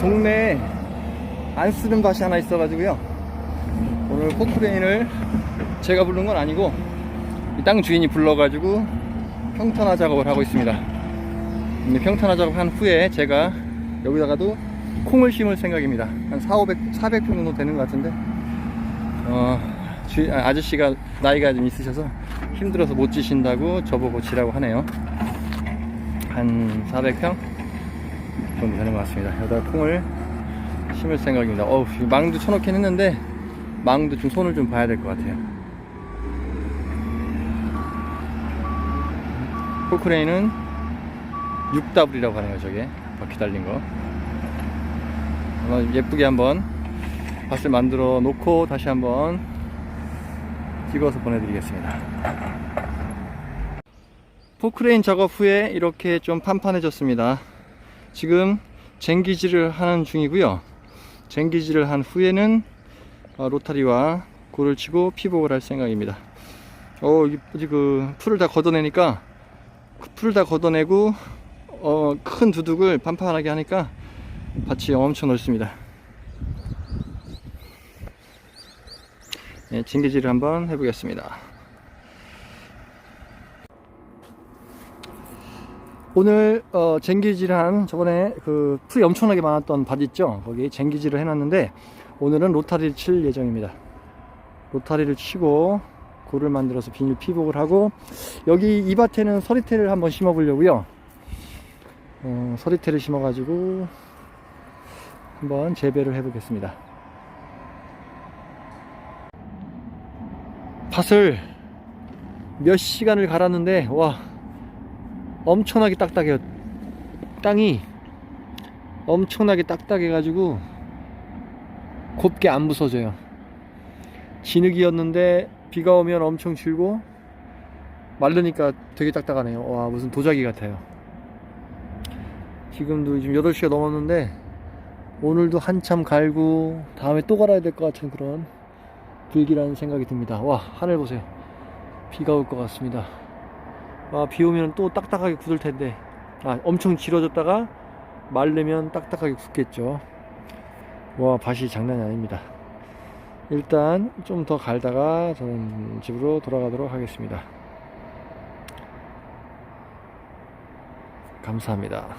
동네에 안 쓰는 밭이 하나 있어가지고요. 오늘 포크레인을 제가 부른 건 아니고 이땅 주인이 불러가지고 평탄화 작업을 하고 있습니다. 평탄화 작업한 후에 제가 여기다가도 콩을 심을 생각입니다. 한 4, 500, 400평 정도 되는 것 같은데 어, 주- 아, 아저씨가 나이가 좀 있으셔서 힘들어서 못 지신다고 저보고 지라고 하네요. 한 400평 되는 것 같습니다. 여기다 콩을 심을 생각입니다. 어우, 이 망도 쳐놓긴 했는데 망도 좀 손을 좀 봐야 될 것 같아요. 포크레인은 6W라고 하네요, 저게. 바퀴 달린 거. 예쁘게 한번 밭을 만들어 놓고 다시 한번 찍어서 보내드리겠습니다. 포크레인 작업 후에 이렇게 좀 판판해졌습니다. 지금 쟁기질을 하는 중이고요. 쟁기질을 한 후에는 어, 로타리와 골을 치고 피복을 할 생각입니다. 어, 그 풀을 다 걷어내니까 그 풀을 다 걷어내고 어, 큰 두둑을 판판하게 하니까 밭이 엄청 넓습니다. 네, 징기질을 한번 해보겠습니다. 오늘 어, 쟁기질한 저번에 그 풀이 엄청나게 많았던 밭 있죠? 거기 쟁기질을 해놨는데 오늘은 로타리를 칠 예정입니다. 로타리를 치고 골을 만들어서 비닐 피복을 하고 여기 이 밭에는 서리태를 한번 심어 보려고요. 어, 서리태를 심어 가지고 한번 재배를 해 보겠습니다. 밭을 몇 시간을 갈았는데 와 엄청나게 딱딱해요. 땅이 엄청나게 딱딱해 가지고 곱게 안 부서져요. 진흙이었는데 비가 오면 엄청 질고 마르니까 되게 딱딱하네요. 와 무슨 도자기 같아요. 지금도 지금 8시가 넘었는데 오늘도 한참 갈고 다음에 또 갈아야 될 것 같은 그런 불길한 생각이 듭니다. 와 하늘 보세요. 비가 올 것 같습니다. 아, 비 오면 또 딱딱하게 굳을 텐데 아 엄청 질어졌다가 말르면 딱딱하게 굳겠죠. 와 밭이 장난이 아닙니다. 일단 좀 더 갈다가 저는 집으로 돌아가도록 하겠습니다. 감사합니다.